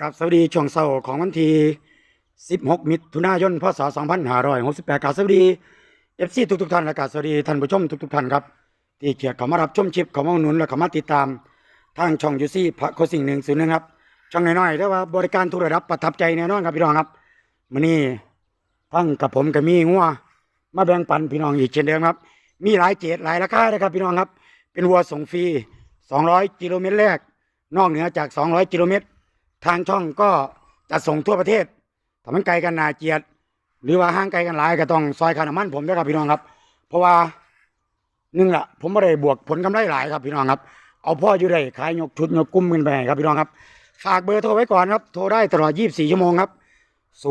กับสวัสดีช่วงเช้าของวันที่ 16 มิถุนายน พศ 2568กับสวัสดี FC ทุกทุกๆท่านและกับสวัสดีท่านผู้ชมทุกทุกๆท่านครับ ที่เกียรติเข้ามารับชมชิปเข้ามาหนุนและเข้ามาติดตาม ทางช่องยูซี่พระโคสิ่งหนึ่งศูนย์หนึ่งครับ ช่องน้อยๆแต่ว่าบริการทุกระดับประทับใจแน่นอนครับพี่น้องครับมื้อนี้ทั้งกับผมกับมีงัวมาแบ่งปันพี่น้องอีกเช่นเดิมครับ มีหลายเจดหลายราคานะครับพี่น้องครับ เป็นวัวส่งฟรี 200 กิโลเมตรแรก นอกเหนือจาก 200 กิโลเมตร ทางช่องก็จะส่งทั่วประเทศถ้ามันไกลกันนาเจียด หรือว่าห่างไกลกันหลายก็ต้องซอยคานามันผมด้วยครับพี่น้องครับ เพราะว่าหนึ่งละผมไม่ได้บวกผลกำไรหลายครับพี่น้องครับ เอาพ่ออยู่ได้ขายยกชุดยกกุ้มกันไปให้ครับพี่น้องครับ ฝากเบอร์โทรไว้ก่อนครับ โทรได้ตลอด 24 ชั่วโมงครับ 065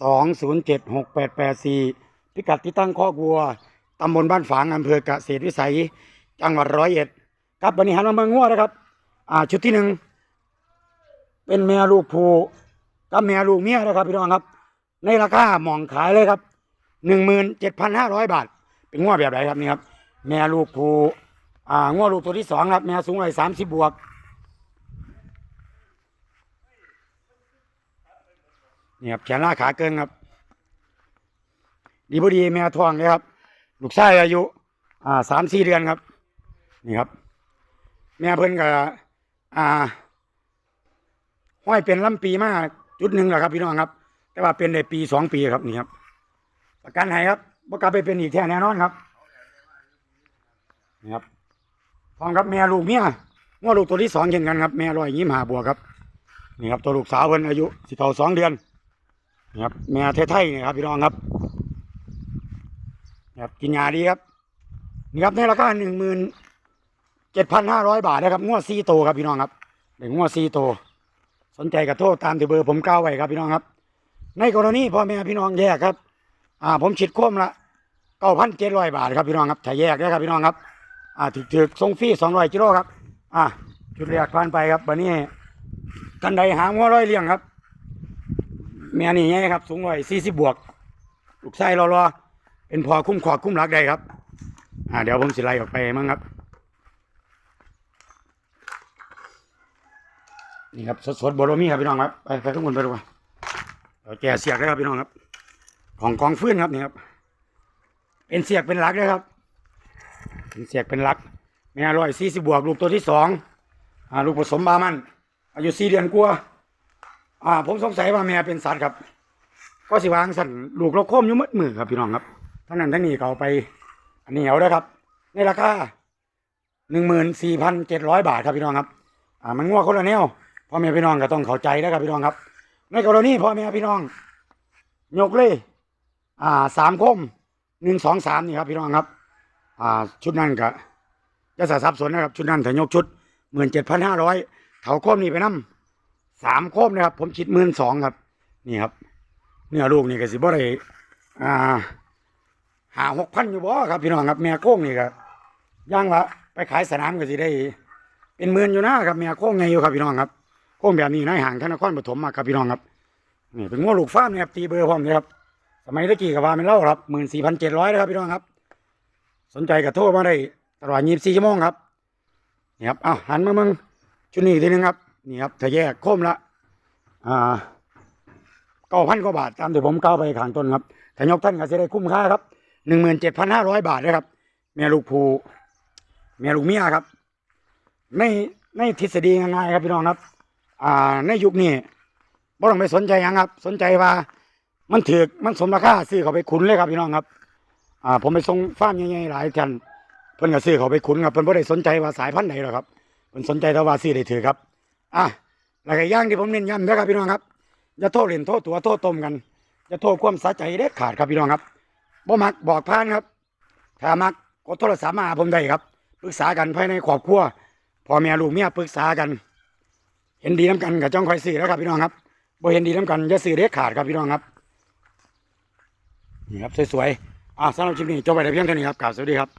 207 6884 พิกัดที่ตั้งคอกวัวตำบลบ้านฝางอำเภอเกษตรวิสัย จังหวัดร้อยเอ็ดครับวันนี้หันมาเมืองงัวนะครับ อ่าชุดที่หนึ่ง เป็นแม่ลูกผูกับแม่ลูกเมียนะครับพี่น้องครับ ในราคาหมองขายเลยครับหนึ่งหมื่นเจ็ดพันห้าร้อยบาท เป็นงัวแบบไหนครับนี่ครับ แม่ลูกผูอ่างัวลูกตัวที่สองครับ แม่สูงวัยสามสิบบวก นี่ครับแขนล่าขาเกินครับ ดีพอดีแม่ท้องเลยครับ ลูกชายอายุอ่าสามสี่เดือนครับ นี่ครับ แม่เพิ่นกับอ่า ห้อยเป็นลำปีมากจุดหนึ่งแหละครับพี่น้องครับ แต่ว่าเป็นในปีสองปีครับนี่ครับประกันให้ครับประกันไปเป็นอีกแท้แน่นอนครับนี่ครับทองครับแม่ลูกเมียง้อลูกตัวที่สองเช่นกันครับแม่ร้อยยี่สิบห้าบัวครับนี่ครับตัวลูกสาวเพิ่นอายุสิเท่าสองเดือนนี่ครับแม่ไทยๆนี่ครับพี่น้องครับนี่ครับกินยาดีครับนี่ครับในราคาหนึ่งหมื่นเจ็ดพันห้าร้อยบาทนะครับงวดซีโตครับพี่น้องครับเด็กงวดซีโต สนใจกับโทษตามที่เบอร์ผมก้าวไว้ครับพี่น้องครับ ในกรณีพ่อแม่พี่น้องแยกครับ อ่า ผมฉิดโค้มละเก้าพันเจ็ดร้อยบาทครับพี่น้องครับถ้าแยกนะครับพี่น้องครับ อ่าถึกถึกส่งฟรีสองร้อยกิโลครับ อ่าจุดแรกผ่านไปครับวันนี้กันใดหางหัวร้อยเลี้ยงครับแม่นี่ไงครับ สูงร้อยสี่สิบบวก ลูกไส้รอรอๆเป็นพอคุ้มขอคุ้มรักได้ครับ อ่า เดี๋ยวผมสิไล่ออกไปมั้งครับ นี่ครับสดๆบรมีครับพี่น้องครับไปไปทุกคนไปดูกันเดี๋ยวแกะเสียกเลยครับพี่น้องครับ ของกองฟื้นครับนี่ครับ เป็นเสียกเป็นลักเลยครับ เป็นเสียกเป็นลักแม่ร้อยสี่สิบบวกลูกตัวที่สองอ่าลูกผสมบามันอายุสี่เดือนกว่าอ่า ผมสงสัยว่าแม่เป็นสัตว์ครับ ก็สิวางสันลูกเราโค้มยู่มืดมือครับพี่น้องครับทั้งนั้นทั้งนี้เขาไปอันนี้เอาเด้ครับ ในราคาหนึ่งหมื่นสี่พันเจ็ดร้อยบาทครับพี่น้องครับ อ่า มันงัวคนละแนว พ่อแม่พี่น้องก็ต้องเข้าใจนะครับพี่น้องครับ ในกรณีพ่อแม่พี่น้องยกเลยอ่าสามคมหนึ่งสองสามนี่ครับพี่น้องครับ อ่าชุดนั้นก็จะสะสับสนนะครับ ชุดนั้นถ้ายกชุดหมื่นเจ็ดพันห้าร้อยเถาโคมนี่ไปน้ำสามโคมนะครับ ผมคิดหมื่นสองครับ นี่ครับเนื้อลูกนี่ก็สิบ่ได้อ่าหาหกพันอยู่บ่ครับพี่น้องครับแม่โค้งนี่ก็ย่างละไปขายสนามก็สิได้ เป็นหมื่นอยู่นะครับแม่โค้งไงอยู่ครับพี่น้องครับ โค้งแบบนี้ในห่างธนครปฐมมาครับพี่น้องครับนี่เป็นง้อลูกฟ้าร์มนะครับตีเบอร์พร้อมเลยครับสมัยตะกี้กับว่าเป็นเล่าครับหมื่นสี่พันเจ็ดร้อยนะครับพี่น้องครับ สนใจกับโทรมาได้ตลอดยี่สิบสี่ชั่วโมงครับนี่ครับอ้าวหันมามึงชุดนี้ทีนึงครับนี่ครับถ้าแยกโค้มละอ่าเก้าพันกว่าบาทตามที่ผมก้าวไปขางต้นครับถ้ายกท่านก็จะได้คุ้มค่าครับหนึ่งหมื่นเจ็ดพันห้าร้อยบาทนะครับแม่ลูกภูแม่ลูกเมียครับในในทฤษฎีง่ายๆครับพี่น้องครับ อ่าในยุคนี้บ่ต้องไปสนใจหยังครับ สนใจว่า มันถือมันสมราคาซื้อเขาไปขุนเลยครับพี่น้องครับ อ่า ผมไปส่งฟาร์มใหญ่ๆหลายท่านเพิ่นก็ซื้อเขาไปขุนครับเพิ่นบ่ได้สนใจว่าสายพันธุ์ไหนหรอกครับเพิ่นสนใจแต่ว่าซื้อได้ถือครับ อะแล้วก็อย่างที่ผมเน้นย้ำนะครับพี่น้องครับอย่าโทษเล่นโทษตัวโทษต้มกันอย่าโทษความสะใจเด็ดขาดครับพี่น้องครับบ่มักบอกพานครับถ้ามักกดโทรศัพท์มาหาผมได้ครับปรึกษากันภายในครอบครัวพ่อแม่ลูกเมียปรึกษากัน เห็นดีน้ำกันกับจ้องคอยสื่อแล้วครับพี่น้องครับบ่เห็นดีน้ำกันอย่าสื่อเด็ดขาดครับพี่น้องครับนี่ครับสวยๆอ่าสำหรับคลิปนี้จบไปแต่เพียงเท่านี้ครับกล่าวสวัสดีครับ